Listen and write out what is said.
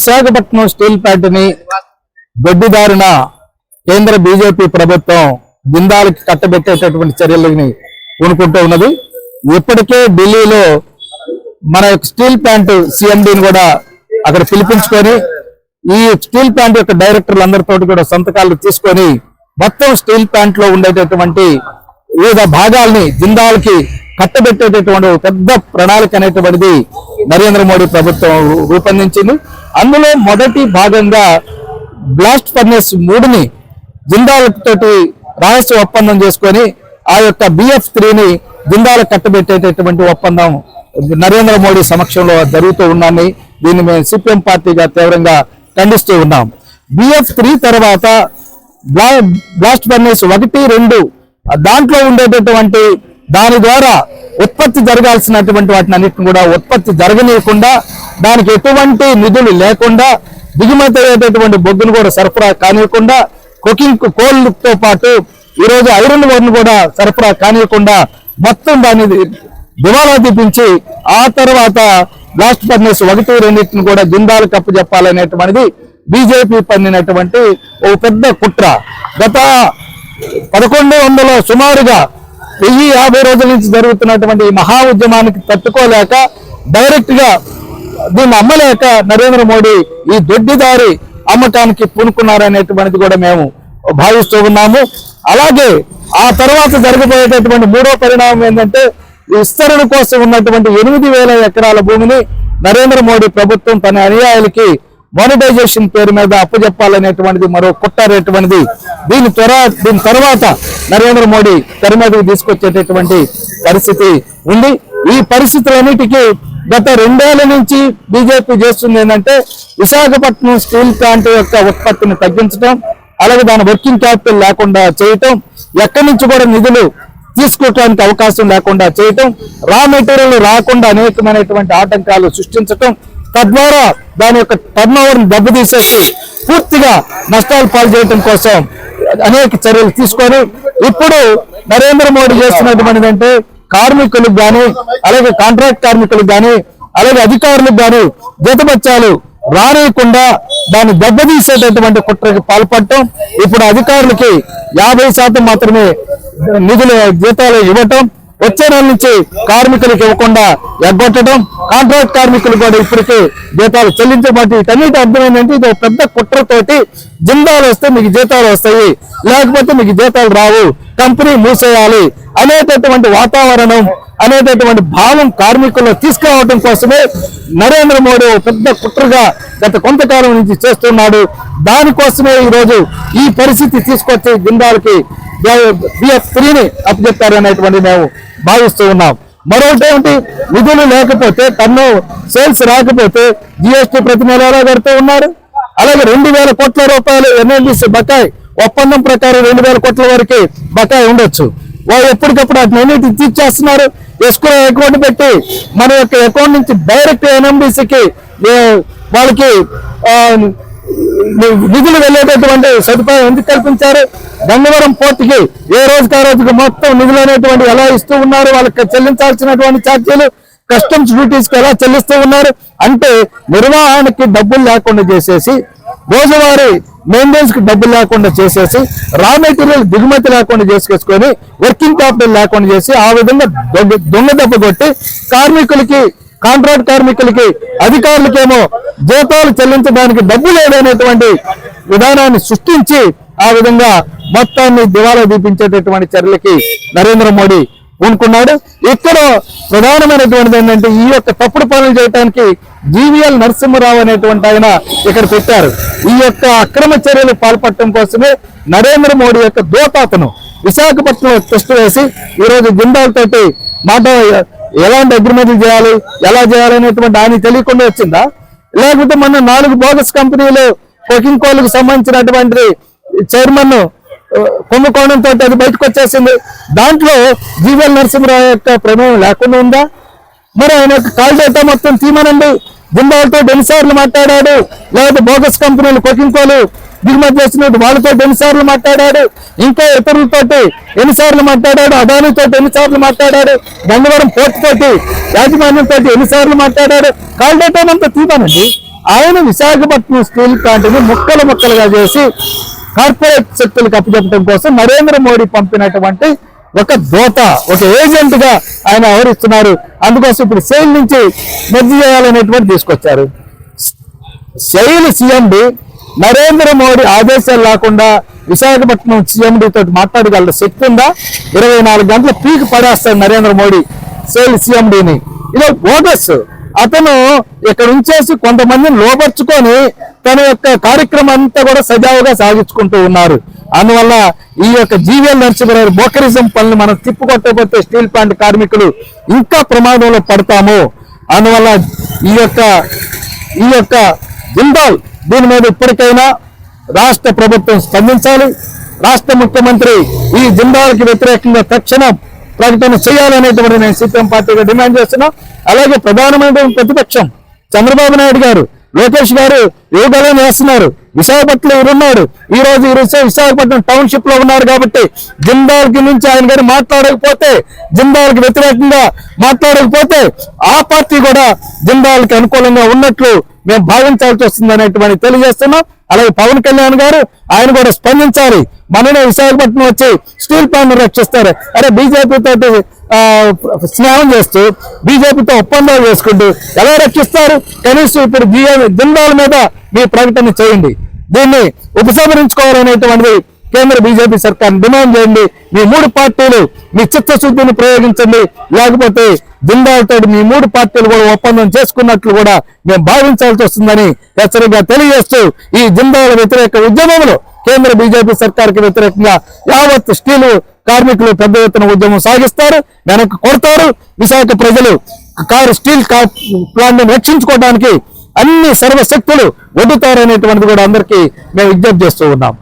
Visakhapatnam steel ప్లాంట్ని గొడ్డిదారిన కేంద్ర BJP ప్రభుత్వం జిందాలకి కట్టబెట్టేటటువంటి చర్యలని కొనుక్కుంటూ ఉన్నది. ఇప్పటికే ఢిల్లీలో మన యొక్క స్టీల్ ప్లాంట్ సిఎండిని కూడా అక్కడ పిలిపించుకొని ఈ స్టీల్ ప్లాంట్ యొక్క డైరెక్టర్లు అందరితో కూడా సంతకాలు తీసుకొని మొత్తం స్టీల్ ప్లాంట్లో ఉండేటటువంటి వివిధ భాగాల్ని జిందాల్కి కట్టబెట్టేటటువంటి పెద్ద ప్రణాళిక అనేటువంటిది నరేంద్ర మోడీ ప్రభుత్వం రూపొందించింది. అందులో మొదటి భాగంగా బ్లాస్ట్ ఫర్నెస్ మూడుని జిందాల్ తోటి రహస్య ఒప్పందం చేసుకొని ఆ యొక్క బిఎఫ్ త్రీని జిందాల కట్టబెట్టేటటువంటి ఒప్పందం నరేంద్ర మోడీ సమక్షంలో జరుగుతూ ఉన్నాన్ని దీన్ని మేము సిపిఎం పార్టీగా తీవ్రంగా ఖండిస్తూ ఉన్నాం. బిఎఫ్ త్రీ తర్వాత బ్లాస్ట్ ఫర్నెస్ ఒకటి రెండు దాంట్లో ఉండేటటువంటి దాని ద్వారా ఉత్పత్తి జరగాల్సినటువంటి వాటిని అన్నిటిని కూడా ఉత్పత్తి జరగనీయకుండా దానికి ఎటువంటి నిధులు లేకుండా దిగుమతి అయ్యేటటువంటి బొగ్గును కూడా సరఫరా కానివ్వకుండా కుకింగ్ కోల్తో పాటు ఈరోజు ఐరన్ వర్ను కూడా సరఫరా కానివ్వకుండా మొత్తం దాన్ని దివాలా తీపించి ఆ తర్వాత లాస్ట్ ఫర్నెస్ ఒకటి రెండింటిని కూడా జిందాలు కప్పు చెప్పాలనేటువంటిది బీజేపీ పన్నినటువంటి ఓ పెద్ద కుట్ర. గత పదకొండు వందల సుమారుగా వెయ్యి యాభై రోజుల నుంచి జరుగుతున్నటువంటి ఈ మహా ఉద్యమానికి తట్టుకోలేక డైరెక్ట్గా దీన్ని అమ్మలేక నరేంద్ర మోడీ ఈ దొడ్డిదారి అమ్మకానికి పూనుకున్నారనేటువంటిది కూడా మేము భావిస్తూ ఉన్నాము. అలాగే ఆ తర్వాత జరగబోయేటటువంటి మూడో పరిణామం ఏంటంటే విస్తరణ కోసం ఉన్నటువంటి ఎనిమిది వేల ఎకరాల భూమిని నరేంద్ర మోడీ ప్రభుత్వం తన అనుయాయులకి మానిటైజేషన్ పేరు మీద అప్పచెప్పాలనేటువంటిది మరో కుట్టారేటువంటిది దీని త్వర దీని తర్వాత నరేంద్ర మోడీ తెర మీదకి తీసుకొచ్చేటటువంటి పరిస్థితి ఉంది. ఈ పరిస్థితులన్నిటికీ గత రెండేళ్ళ నుంచి బీజేపీ చేస్తుంది ఏంటంటే విశాఖపట్నం స్టీల్ ప్లాంట్ యొక్క ఉత్పత్తిని తగ్గించడం అలాగే దాని వర్కింగ్ క్యాపిటల్ లేకుండా చేయటం ఎక్కడి నుంచి కూడా నిధులు తీసుకోవటానికి అవకాశం లేకుండా చేయటం రా మెటీరియల్ రాకుండా అనేకమైనటువంటి ఆటంకాలు సృష్టించటం తద్వారా దాని యొక్క టర్న్ ఓవర్ దెబ్బతీసేసి పూర్తిగా నష్టాలు పాలు కోసం అనేక చర్యలు తీసుకొని ఇప్పుడు నరేంద్ర మోడీ చేస్తున్నటువంటిది అంటే కార్మికులకు గాని అలాగే కాంట్రాక్ట్ కార్మికులకు గాని అలాగే అధికారులకు గాని జీతబత్యాలు రానియకుండా దాన్ని దెబ్బతీసేటటువంటి కుట్రకి పాల్పడటం ఇప్పుడు అధికారులకి యాభై శాతం మాత్రమే నిధులు జీతాలు ఇవ్వటం వచ్చే నెల నుంచి కార్మికులకు ఇవ్వకుండా ఎగ్గొట్టడం కాంట్రాక్ట్ కార్మికులు కూడా ఇప్పటికే జీతాలు చెల్లించబట్టి వీటన్నిటి అర్థమైందంటే ఇది ఒక పెద్ద కుట్రతోటి జిందాలు వస్తే మీకు జీతాలు వస్తాయి లేకపోతే మీకు జీతాలు రావు కంపెనీ మూసేయాలి అనేటటువంటి వాతావరణం అనేటటువంటి భావం కార్మికుల్లో తీసుకురావడం కోసమే నరేంద్ర మోడీ పెద్ద కుట్రగా గత కొంతకాలం నుంచి చేస్తున్నాడు. దానికోసమే ఈ రోజు ఈ పరిస్థితి తీసుకొచ్చి జిందాలకి బిఎఫ్ త్రీని అప్పచెప్పారు అనేటువంటి మేము భావిస్తూ ఉన్నాం. మరొకటి ఏమిటి? నిధులు లేకపోతే పన్ను సేల్స్ రాకపోతే జిఎస్టీ ప్రతి నెల ఎలా కడుతూ ఉన్నారు? అలాగే రెండు వేల కోట్ల రూపాయలు ఎన్ఎల్డిసి బకాయి ఒప్పందం ప్రకారం రెండు వేల కోట్ల వరకు బకాయి ఉండొచ్చు. వాళ్ళు ఎప్పటికప్పుడు వాటిని అన్నిటి తీర్చేస్తున్నారు. ఎస్కో అకౌంట్ పెట్టి మన యొక్క అకౌంట్ నుంచి డైరెక్ట్ ఎన్ఎండిసికి వాళ్ళకి నిధులు వెళ్ళేటటువంటి సదుపాయం ఎందుకు కల్పించారు? గంగవరం పోర్టుకి ఏ రోజుకి ఆ రోజుకి మొత్తం నిధులు అనేటువంటి ఎలా ఇస్తూ ఉన్నారు? వాళ్ళకి చెల్లించాల్సినటువంటి ఛార్జీలు కస్టమ్స్ డ్యూటీస్కి ఎలా చెల్లిస్తూ ఉన్నారు? అంటే నిర్వహణకి డబ్బులు లేకుండా చేసేసి రోజువారీ మెయింటెనెన్స్కి డబ్బులు లేకుండా చేసేసి రా మెటీరియల్ దిగుమతి లేకుండా చేసుకొని వర్కింగ్ క్యాపిటల్ లేకుండా చేసి ఆ విధంగా దొంగ దెబ్బ కొట్టి కార్మికులకి కాంట్రాక్ట్ కార్మికులకి అధికారులకేమో జీతాలు చెల్లించడానికి డబ్బు లేదనేటువంటి విధానాన్ని సృష్టించి ఆ విధంగా మొత్తాన్ని దివాలా దీపించేటటువంటి చర్యలకి నరేంద్ర మోడీ పూనుకున్నాడు ఇక్కడ ప్రధానమైనటువంటిది ఏంటంటే ఈ యొక్క తప్పుడు పనులు చేయడానికి జీవీఎల్ నరసింహరావు అనేటువంటి ఆయన ఇక్కడ పెట్టారు. ఈ యొక్క అక్రమ చర్యలు పాల్పడటం కోసమే నరేంద్ర మోడీ యొక్క దోతాతను విశాఖపట్నంలో టెస్ట్ వేసి ఈరోజు గుండాలతోటి మాట ఎలాంటి అగ్రిమెంట్లు చేయాలి ఎలా చేయాలి అనేటువంటి ఆయన తెలియకుండా వచ్చిందా? లేకపోతే మన నాలుగు బోగస్ కంపెనీలు కోకింగ్ కోళ్ళకు సంబంధించినటువంటి చైర్మన్ కుంభకోణంతో అది బయటకు వచ్చేసింది. దాంట్లో జీవన్ నరసింహరావు యొక్క ప్రమేయం లేకుండా ఉందా? మరి ఆయన కాల్ డేటా మొత్తం తీమనండి. జిందాల్తో డెన్సార్లు మాట్లాడాడు. లేదా బోగస్ కంపెనీలు కుకింగ్ దిగుమతి చేసినట్టు వాళ్ళతో ఎన్నిసార్లు మాట్లాడాడు. ఇంకా ఇతరులతోటి ఎన్నిసార్లు మాట్లాడాడు. అదానితో ఎన్నిసార్లు మాట్లాడాడు. గంగవరం పోర్టు తోటి యాజమాన్యంతో ఎన్నిసార్లు మాట్లాడాడు. కాల్ డేటా ఆయన విశాఖపట్నం స్టీల్ ప్లాంట్ని ముక్కలు ముక్కలుగా చేసి కార్పొరేట్ శక్తులకు అప్పచెప్పడం కోసం నరేంద్ర మోడీ పంపినటువంటి ఒక దోత ఒక ఏజెంట్గా ఆయన వ్యవహరిస్తున్నారు. అందుకోసం ఇప్పుడు సెయిల్ నుంచి మెర్జీ చేయాలనేటువంటి తీసుకొచ్చారు. సెయిల్ సీఎండి నరేంద్ర మోడీ ఆదేశాలు లేకుండా విశాఖపట్నం సీఎండి తోటి మాట్లాడగల శక్తి ఉందా ఇరవై నాలుగు గంటల పీక్ పడేస్తాడు నరేంద్ర మోడీ సెయిల్ సీఎండిని. ఇది బోగస్ అతను ఇక్కడ ఉంచేసి కొంతమందిని లోపరుచుకొని తన యొక్క కార్యక్రమం అంతా కూడా సజావుగా సాగించుకుంటూ ఉన్నారు. అందువల్ల ఈ యొక్క జీవీఎల్ నరసింహరావు బోకరిజం పనులు మనం తిప్పుకొట్టకపోతే స్టీల్ ప్లాంట్ కార్మికులు ఇంకా ప్రమాదంలో పడతాము. అందువల్ల ఈ యొక్క ఈ యొక్క జిందాల్ దీని మీద ఇప్పటికైనా రాష్ట్ర ప్రభుత్వం స్పందించాలి. రాష్ట్ర ముఖ్యమంత్రి ఈ జిందాల్కి వ్యతిరేకంగా తక్షణం ప్రకటన చేయాలనేటువంటి నేను సీపీఎం పార్టీగా డిమాండ్ చేస్తున్నాం. అలాగే ప్రధానమైన ప్రతిపక్షం చంద్రబాబు నాయుడు గారు లోకేష్ గారు యువగలం వేస్తున్నారు? విశాఖపట్నంలో ఎవరున్నాడు ఈ రోజు ఈ రోజు విశాఖపట్నం టౌన్షిప్లో ఉన్నారు కాబట్టి జిందాల్కి నుంచి ఆయన గారు మాట్లాడకపోతే జిందాల్కి వ్యతిరేకంగా మాట్లాడకపోతే ఆ పార్టీ కూడా జిందాల్కి అనుకూలంగా ఉన్నట్లు మేము భావించాల్సి వస్తుంది అనేటువంటి తెలియజేస్తున్నాం. అలాగే పవన్ కళ్యాణ్ గారు ఆయన కూడా స్పందించాలి. మననే విశాఖపట్నం వచ్చి స్టీల్ ప్లాంట్ రక్షిస్తారు. అరే బీజేపీతో స్నేహం చేస్తూ బీజేపీతో ఒప్పందాలు చేసుకుంటూ ఎలా రక్షిస్తారు? కనీసం ఇప్పుడు జిందాల మీద మీ ప్రకటన చేయండి. దీన్ని ఉపసంహరించుకోవాలనేటువంటిది కేంద్ర బీజేపీ సర్కార్ డిమాండ్ చేయండి. మీ మూడు పార్టీలు మీ చిత్తశుద్ధిని ప్రయోగించండి. లేకపోతే జిందాలతో మీ మూడు పార్టీలు కూడా ఒప్పందం చేసుకున్నట్లు కూడా మేము భావించాల్సి వస్తుందని హెచ్చరికగా తెలియజేస్తూ ఈ జిందాల వ్యతిరేక ఉద్యమంలో కేంద్ర బీజేపీ సర్కార్కి వ్యతిరేకంగా యావత్ స్టీలు కార్మికులు పెద్ద ఎత్తున ఉద్యమం సాగిస్తారు వెనక్కి కొడతారు. విశాఖ ప్రజలు కారు స్టీల్ ప్లాంట్ రక్షించుకోవడానికి అన్ని సర్వశక్తులు ఒడ్డుతారనేటువంటిది కూడా అందరికీ మేము విజ్ఞప్తి చేస్తూ ఉన్నాం.